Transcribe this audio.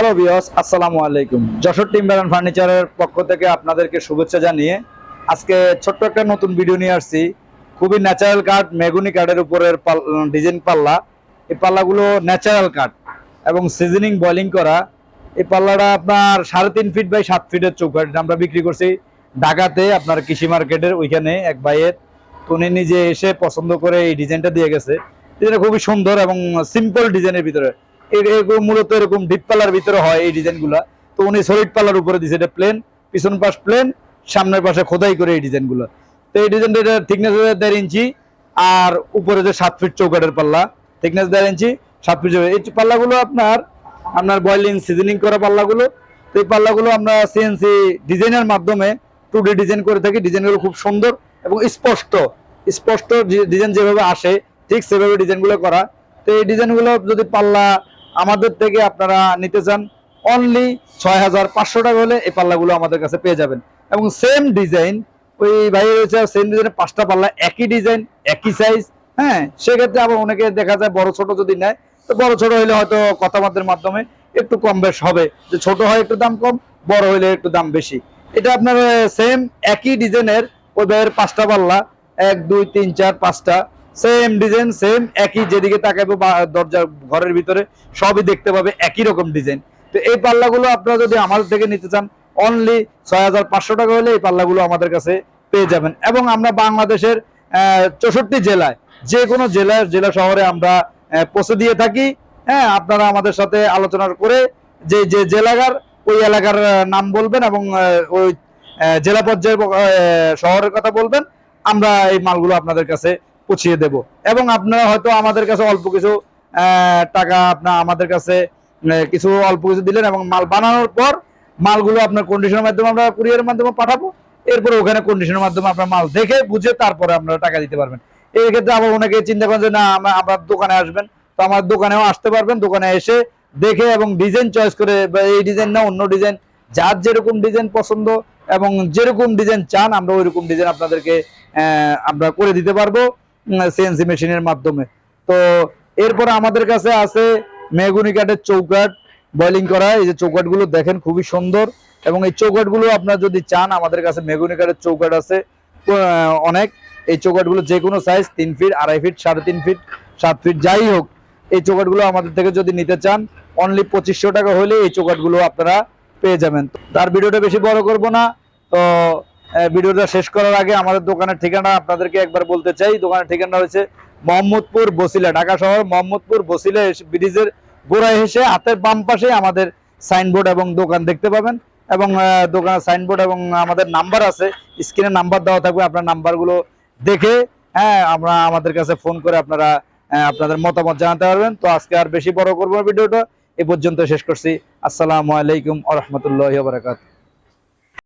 Hello বিয়স আসসালামু আলাইকুম। যশোর টিম্বার অ্যান্ড ফার্নিচারের পক্ষ থেকে আপনাদেরকে শুভেচ্ছা জানিয়ে আজকে ছোট্ট একটা নতুন ভিডিও নিয়ে আসছি। খুবই ন্যাচারাল কাঠ মেগুনি কাঠের উপরের ডিজাইন পাল্লা। এই পাল্লাগুলো ন্যাচারাল কাঠ এবং সিজনিং বয়লিং করা। এই পাল্লাটা আপনার সাড়ে তিন ফিট বাই সাত ফিটের চৌকাঠ এটা আমরা বিক্রি করছি ঢাকাতে, আপনার কৃষি মার্কেটের ওইখানে এক ভাইয়ের। উনি নিজে এসে পছন্দ করে এই ডিজাইনটা দিয়ে গেছে। ডিজাইনটা খুবই সুন্দর এবং সিম্পল ডিজাইনের ভিতরে। মূলত এরকম ডিপ পাল্লার ভিতরে হয় এই ডিজাইনগুলো তো উনি সলিড পাল্লার উপরে দিছে, এটা প্লেন পিছন পাশ প্লেন সামনের পাশে খোদাই করে এই ডিজাইনগুলো তো এই ডিজাইনটা থিকনেস দেড় ইঞ্চি, আর উপরে যে সাত ফিট চৌকাটের পাল্লা থিকনেস দেড় ইঞ্চি, সাত ফিট চৌকাঠ। এই পাল্লাগুলো আপনার আপনার বয়লিং সিজনিং করা পাল্লাগুলো, তো এই পাল্লাগুলো আমরা সিএনসি ডিজাইনের মাধ্যমে টু ডি ডিজাইন করে থাকি। ডিজাইনগুলো খুব সুন্দর এবং স্পষ্ট স্পষ্ট ডিজাইন যেভাবে আসে, ঠিক সেভাবে ডিজাইনগুলো করা। তো এই ডিজাইনগুলো যদি পাল্লা আমাদের থেকে আপনারা নিতে চান অনলি ছয় হাজার পাঁচশো টাকা হলে এই পাল্লাগুলো আমাদের কাছে পেয়ে যাবেন। এবং সেম ডিজাইন ওই ভাই রয়েছে সেম ডিজাইনের পাঁচটা পাল্লা, একই ডিজাইন একই সাইজ হ্যাঁ? সেক্ষেত্রে আবার অনেকে দেখা যায় বড় ছোট যদি নেয়, তো বড় ছোট হলে হয়তো কথাবার্তার মাধ্যমে একটু কম বেশ হবে। যে ছোট হয় একটু দাম কম, বড় হইলে একটু দাম বেশি। এটা আপনার সেম একই ডিজাইনের ওই ভাইয়ের পাঁচটা পাল্লা, এক, দুই, তিন, চার, পাঁচটা সেম ডিজাইন সেম একই যেদিকে তাকাবে বা দরজার ঘরের ভিতরে সবই দেখতে পাবে একই রকম ডিজাইন তো এই পাল্লাগুলো আপনারা যদি আমাদের থেকে নিতে চান অনলি ছয় হাজার পাঁচশো টাকা হলে এই পাল্লাগুলো আমাদের কাছে পেয়ে যাবেন। এবং আমরা বাংলাদেশের চৌষট্টি জেলায় যে কোনো জেলার জেলা শহরে আমরা পৌঁছে দিয়ে থাকি। হ্যাঁ আপনারা আমাদের সাথে আলোচনা করে যে যে জেলাকার ওই এলাকার নাম বলবেন এবং ওই জেলা পর্যায়ে আহ, শহরের কথা বলবেন। আমরা এই মালগুলো আপনাদের কাছে পৌঁছিয়ে দেব। এবং আপনারা হয়তো আমাদের কাছে অল্প কিছু টাকা আপনার আমাদের কাছে কিছু অল্প কিছু দিলেন এবং মাল বানানোর পর মালগুলো আপনার কন্ডিশনের মাধ্যমে আমরা কুরিয়ারের মাধ্যমে পাঠাবো। এরপরে ওখানে কন্ডিশনের মাধ্যমে আপনার মাল দেখে বুঝে তারপরে আপনারা টাকা দিতে পারবেন। এই ক্ষেত্রে আবার অনেকে চিন্তা করেন যে, না আমরা আমার দোকানে আসবেন। তো আমার দোকানেও আসতে পারবেন, দোকানে এসে দেখে এবং ডিজাইন চয়েস করে এই ডিজাইন না, অন্য ডিজাইন যার যেরকম ডিজাইন পছন্দ এবং যেরকম ডিজাইন চান, আমরা ওইরকম ডিজাইন আপনাদেরকে আমরা করে দিতে পারব। সিএনসি মেশিনের মাধ্যমে। তো এরপরে আমাদের কাছে আছে মেগুনি কাঠের চৌকাট বয়লিং করা। এই যে চৌকাটগুলো দেখেন খুবই সুন্দর। এবং এই চৌকাটগুলো আপনারা যদি চান, আমাদের কাছে মেগুনি কাঠের চৌকাট আছে। অনেক। এই চৌকাটগুলো যে কোনো সাইজ তিন ফিট আড়াই ফিট সাড়ে তিন ফিট সাত ফিট যাই হোক, এই চৌকাটগুলো আমাদের থেকে যদি নিতে চান অনলি পঁচিশশো টাকা হলে এই চৌকাটগুলো আপনারা পেয়ে যাবেন। তার ভিডিওটা বেশি বড় করব না। তো ভিডিওটা শেষ করার আগে আমাদের দোকানের ঠিকানা আপনাদেরকে একবার বলতে চাই। দোকানের ঠিকানা হচ্ছে মোহাম্মদপুর বসিলা, ঢাকা শহর মোহাম্মদপুর বসিলা ব্রিজের গোড়ায় এসে হাতের বাম পাশে আমাদের সাইনবোর্ড এবং দোকান দেখতে পাবেন। এবং দোকানের সাইনবোর্ড এবং আমাদের নাম্বার আছে। স্ক্রিনে নাম্বার দেওয়া থাকবে, আপনার নাম্বারগুলো দেখে হ্যাঁ আমরা আমাদের কাছে ফোন করে আপনারা আপনাদের মতামত জানাতে পারবেন। তো আজকে আর বেশি বড় করব ভিডিওটা। এ পর্যন্ত শেষ করছি। আসসালামু আলাইকুম আ রহমতুল্লাহ বারাকাত